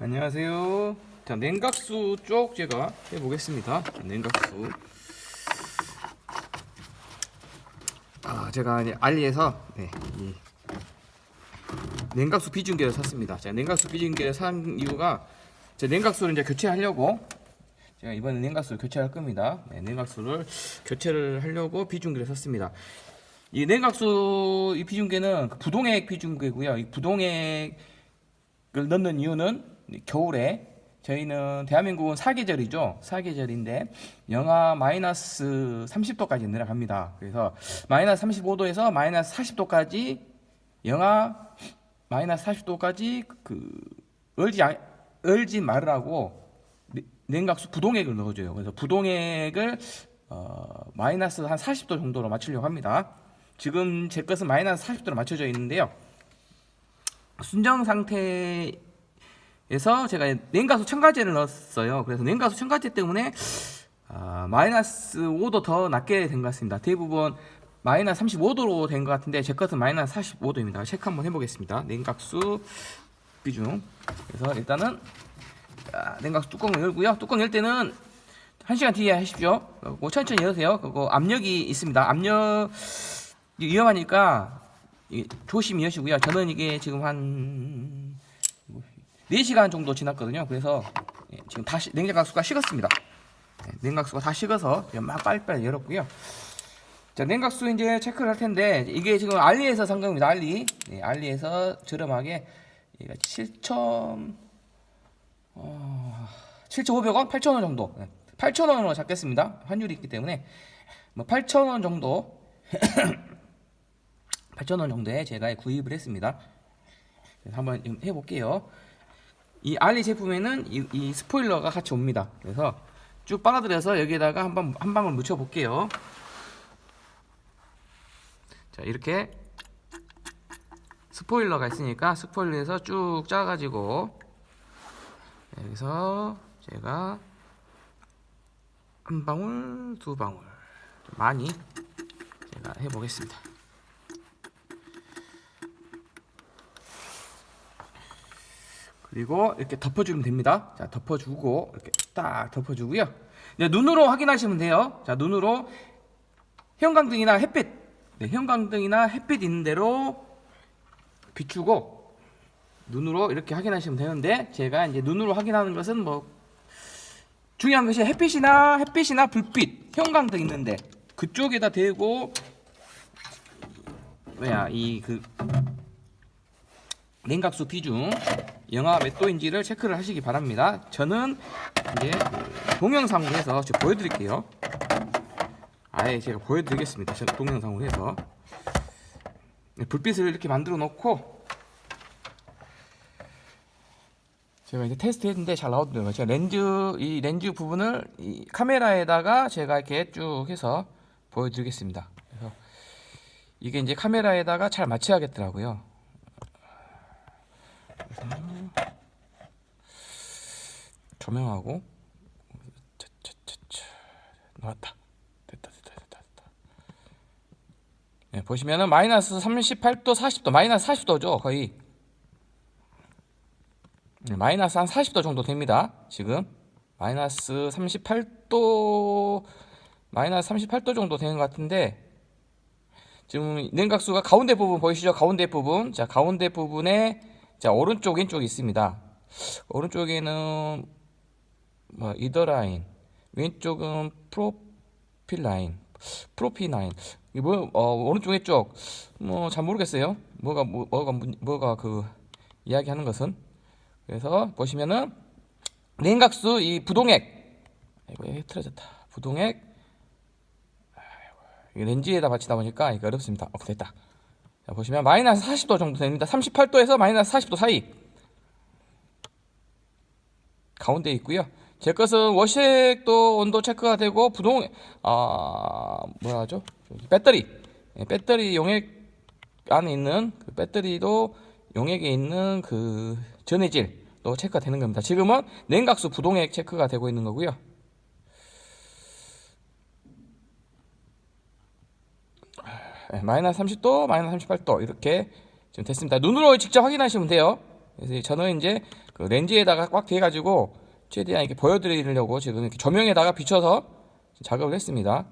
안녕하세요. 자, 냉각수 쪽 제가 해보겠습니다. 자, 냉각수. 아, 제가 알리에서 네, 이 냉각수 비중계를 샀습니다. 자, 냉각수 비중계를 산 이유가 제 냉각수를 이제 교체하려고 제가 이번에 냉각수를 교체할 겁니다. 네, 냉각수를 교체를 하려고 비중계를 샀습니다. 이 냉각수 이 비중계는 그 부동액 비중계고요. 이 부동액을 넣는 이유는 겨울에 저희는 대한민국은 사계절이죠. 사계절인데 영하 마이너스 30도까지 내려갑니다. 그래서 마이너스 35도에서 마이너스 40도까지 영하 마이너스 40도까지 그 얼지 아- 얼지 말으라고 네- 냉각수 부동액을 넣어줘요. 그래서 부동액을 어, 마이너스 한 40도 정도로 맞추려고 합니다. 지금 제 것은 마이너스 40도로 맞춰져 있는데요. 순정 상태 에서 제가 냉각수 첨가제를 넣었어요. 그래서 냉각수 첨가제 때문에 아, 마이너스 5도 더 낮게 된 것 같습니다. 대부분 마이너스 35도로 된 것 같은데 제 것은 마이너스 45도입니다. 체크 한번 해보겠습니다. 냉각수 비중. 그래서 일단은 아, 냉각수 뚜껑을 열고요. 뚜껑 열 때는 1시간 뒤에 하십시오. 그리고 천천히 여세요. 그리고 압력이 있습니다. 압력 위험하니까 조심히 여시고요. 저는 이게 지금 한 4시간 정도 지났거든요. 그래서 예, 지금 다시 냉각수가 식었습니다. 네, 냉각수가 다 식어서 막 빨리빨리 열었고요. 자, 냉각수 이제 체크를 할 텐데 이게 지금 알리에서 산 겁니다. 알리. 네, 알리에서 저렴하게 얘가 7천 어, 7,500원, 8,000원 정도. 네, 8,000원으로 잡겠습니다. 환율이 있기 때문에 뭐 8,000원 정도 8,000원 정도에 제가 구입을 했습니다. 한번 좀 해볼게요. 이 알리 제품에는 이, 이 스포일러가 같이 옵니다. 그래서 쭉 빨아들여서 여기에다가 한번 한 방울 묻혀 볼게요. 자 이렇게 스포일러가 있으니까 스포일러에서 쭉 짜가지고 여기서 제가 한 방울, 두 방울 좀 많이 제가 해보겠습니다. 그리고 이렇게 덮어주면 됩니다. 자, 덮어주고 이렇게 딱 덮어주고요. 이제 눈으로 확인하시면 돼요. 자, 눈으로 형광등이나 햇빛, 네, 형광등이나 햇빛 있는 대로 비추고 눈으로 이렇게 확인하시면 되는데 제가 이제 눈으로 확인하는 것은 뭐 중요한 것이 햇빛이나 햇빛이나 불빛, 형광등 있는데 그쪽에다 대고 뭐야 이 그 냉각수 비중 영하 몇 도인지를 체크를 하시기 바랍니다. 저는 이제 동영상으로 해서 제가 보여드릴게요. 아예 제가 보여드리겠습니다. 동영상으로 해서 네, 불빛을 이렇게 만들어 놓고 제가 이제 테스트 했는데 잘 나오더라고요. 제가 렌즈 이 렌즈 부분을 이 카메라에다가 제가 이렇게 쭉 해서 보여드리겠습니다. 그래서 이게 이제 카메라에다가 잘 맞춰야겠더라고요. 그래서 조명하고 차차차차 나왔다. 됐다 됐다 됐다 됐다. 네, 보시면은 마이너스 38도 40도 마이너스 40도죠 거의. 네, 마이너스 한 40도 정도 됩니다. 지금 마이너스 38도 마이너스 38도 정도 되는 것 같은데 지금 냉각수가 가운데 부분 보이시죠? 가운데 부분 자 가운데 부분에 자 오른쪽 왼쪽이 있습니다. 오른쪽에는 뭐 이더라인 왼쪽은 프로필라인 프로피라인. 이뭐 어, 오른쪽 왼쪽 뭐 잘 모르겠어요. 뭐가 뭐, 뭐가 문- 뭐가 그 이야기하는 것은. 그래서 보시면은 냉각수 이 부동액. 이거 틀어졌다. 부동액. 아이고, 렌즈에다 받치다 보니까 이거 어렵습니다. 어 됐다 자 보시면 마이너스 40도 정도 됩니다. 38도에서 마이너스 40도 사이. 가운데 있고요. 제 것은 워색도 온도 체크가 되고 부동 아 뭐라 하죠? 배터리. 예, 배터리 용액 안에 있는 그 배터리도 용액에 있는 그 전해질도 체크가 되는 겁니다. 지금은 냉각수 부동액 체크가 되고 있는 거고요. 마이너스 30도, 마이너스 38도 이렇게 지금 됐습니다. 눈으로 직접 확인하시면 돼요. 그래서 저는 이제 그 렌즈에다가 꽉 대가지고 최대한 이렇게 보여드리려고 지금 이렇게 조명에다가 비춰서 작업을 했습니다.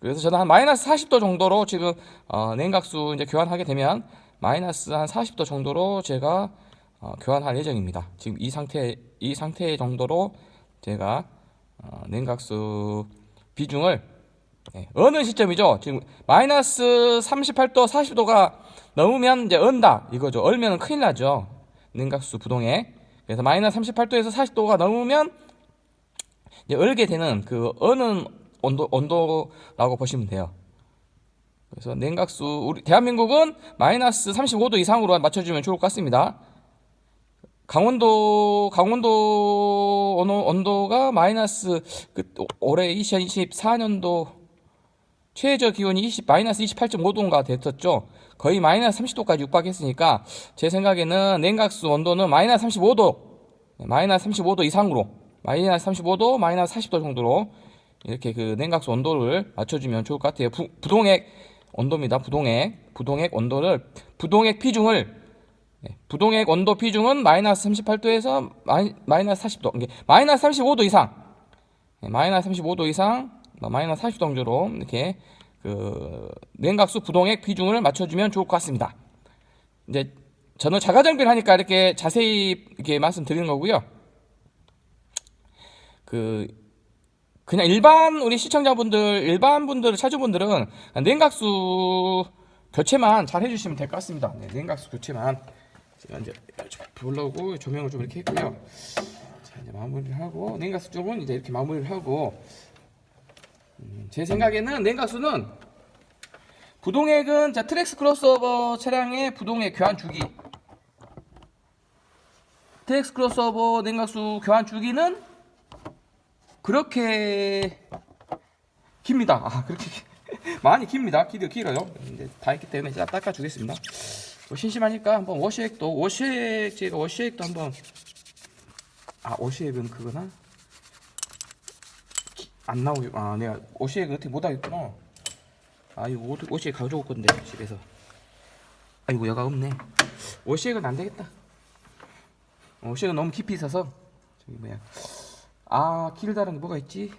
그래서 저는 한 마이너스 40도 정도로 지금 어, 냉각수 이제 교환하게 되면 마이너스 한 40도 정도로 제가 어, 교환할 예정입니다. 지금 이 상태 이 상태 정도로 제가 어, 냉각수 비중을 예, 어느 시점이죠? 지금 마이너스 38도 40도가 넘으면 이제 언다 이거죠. 얼면 큰일 나죠. 냉각수 부동에 그래서 마이너스 38도에서 40도가 넘으면 이제 얼게 되는 그 어는 온도 온도라고 보시면 돼요. 그래서 냉각수 우리 대한민국은 마이너스 35도 이상으로 맞춰주면 좋을 것 같습니다. 강원도 강원도 온도, 온도가 마이너스 그 올해 2024년도 최저 기온이 20 마이너스 28.5도인가 됐었죠. 거의 마이너스 30도까지 육박했으니까 제 생각에는 냉각수 온도는 마이너스 35도 마이너스 35도 이상으로 마이너스 35도 마이너스 40도 정도로 이렇게 그 냉각수 온도를 맞춰주면 좋을 것 같아요. 부, 부동액 온도입니다. 부동액 부동액 온도를 부동액 피중을 네, 부동액 온도 비중은 마이너스 38도에서 마이, 마이너스 40도, 이게 마이너스 35도 이상, 네, 마이너스 35도 이상, 뭐 마이너스 40도 정도로 이렇게 그 냉각수 부동액 비중을 맞춰주면 좋을 것 같습니다. 이제 저는 자가 정비를 하니까 이렇게 자세히 이렇게 말씀드리는 거고요. 그 그냥 일반 우리 시청자분들, 일반 분들, 차주분들은 냉각수 교체만 잘 해주시면 될 것 같습니다. 네, 냉각수 교체만. 제가 이제 보려고 조명을 좀 이렇게 했고요. 자 이제 마무리를 하고 냉각수 쪽은 이제 이렇게 마무리를 하고 음, 제 생각에는 냉각수는 부동액은 자 트랙스 크로스오버 차량의 부동액 교환 주기 트랙스 크로스오버 냉각수 교환 주기는 그렇게 깁니다. 아 그렇게 많이 깁니다. 길어 길어요. 이제 다 했기 때문에 제가 닦아 주겠습니다. 뭐 심심하니까 한번 워시액도 워시액 제가 워시액도 한번 아 워시액은 그거나 기- 안 나오게 아 내가 워시액 어떻게 못 하겠구나. 아 이거 워- 워시액 가져올 건데 집에서. 아이고 여가 없네. 워시액은 안 되겠다. 워시액은 너무 깊이 있어서. 저기 뭐야. 아 길다는 게 뭐가 있지?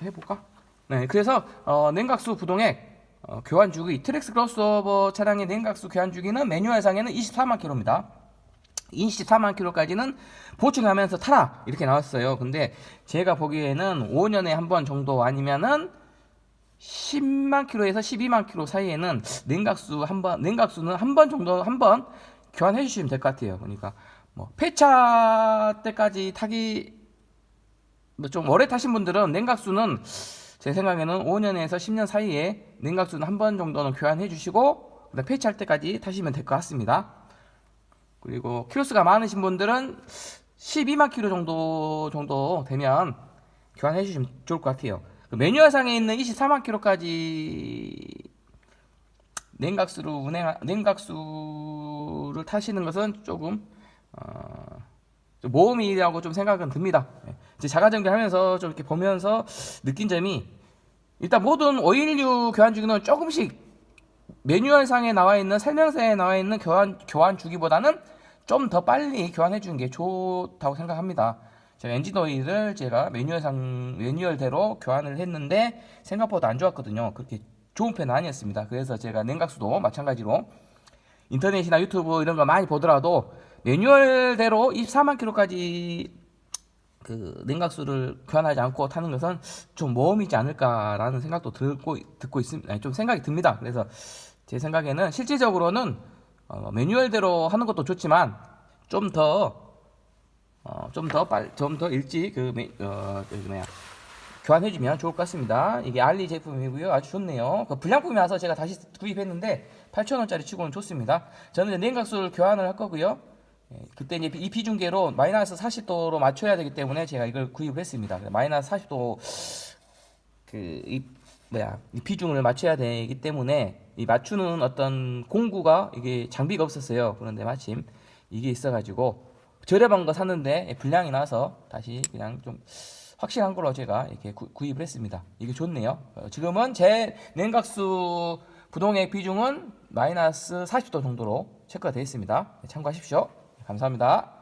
해볼까? 네 그래서 어, 냉각수 부동액. 어, 교환 주기 트랙스 크로스오버 차량의 냉각수 교환 주기는 매뉴얼상에는 24만 킬로입니다. 24만 킬로까지는 보충하면서 타라 이렇게 나왔어요. 근데 제가 보기에는 5년에 한 번 정도 아니면은 10만 킬로에서 12만 킬로 사이에는 냉각수 한 번, 냉각수는 한 번 정도 한 번 교환해 주시면 될 것 같아요. 그러니까 뭐 폐차 때까지 타기 뭐 좀 오래 타신 분들은 냉각수는 제 생각에는 5년에서 10년 사이에 냉각수는 한 번 정도는 교환해 주시고 폐차할 때까지 타시면 될 것 같습니다. 그리고 키로수가 많으신 분들은 12만 킬로 정도 정도 되면 교환해 주시면 좋을 것 같아요. 그 매뉴얼상에 있는 24만 킬로까지 냉각수로 운행 냉각수를 타시는 것은 조금 어, 좀 모험이라고 좀 생각은 듭니다. 예. 이제 자가정비하면서 좀 이렇게 보면서 느낀 점이 일단 모든 오일류 교환 주기는 조금씩 매뉴얼상에 나와 있는 설명서에 나와 있는 교환 교환 주기보다는 좀 더 빨리 교환해 주는 게 좋다고 생각합니다. 제가 엔진 오일을 제가 매뉴얼상 매뉴얼대로 교환을 했는데 생각보다 안 좋았거든요. 그렇게 좋은 편은 아니었습니다. 그래서 제가 냉각수도 마찬가지로 인터넷이나 유튜브 이런 거 많이 보더라도 매뉴얼대로 24만 킬로까지 그 냉각수를 교환하지 않고 타는 것은 좀 모험이지 않을까라는 생각도 듣고 듣고 있습니다. 좀 생각이 듭니다. 그래서 제 생각에는 실질적으로는 어, 매뉴얼대로 하는 것도 좋지만 좀더 어, 좀더 빨, 좀 더 일찍 그 매, 어, 저기 뭐야 교환해주면 좋을 것 같습니다. 이게 알리 제품이고요. 아주 좋네요. 그 불량품이 와서 제가 다시 구입했는데 8,000원짜리 치고는 좋습니다. 저는 이제 냉각수를 교환을 할 거고요. 예, 그때 이제 이 비중계로 마이너스 40도로 맞춰야 되기 때문에 제가 이걸 구입을 했습니다. 마이너스 40도 그 이 뭐야 이 비중을 맞춰야 되기 때문에 이 맞추는 어떤 공구가 이게 장비가 없었어요. 그런데 마침 이게 있어가지고 저렴한 거 샀는데 불량이 나서 다시 그냥 좀 확실한 걸로 제가 이렇게 구, 입을 했습니다. 이게 좋네요. 어, 지금은 제 냉각수 부동액 비중은 마이너스 40도 정도로 체크가 되어 있습니다. 네, 참고하십시오. 감사합니다.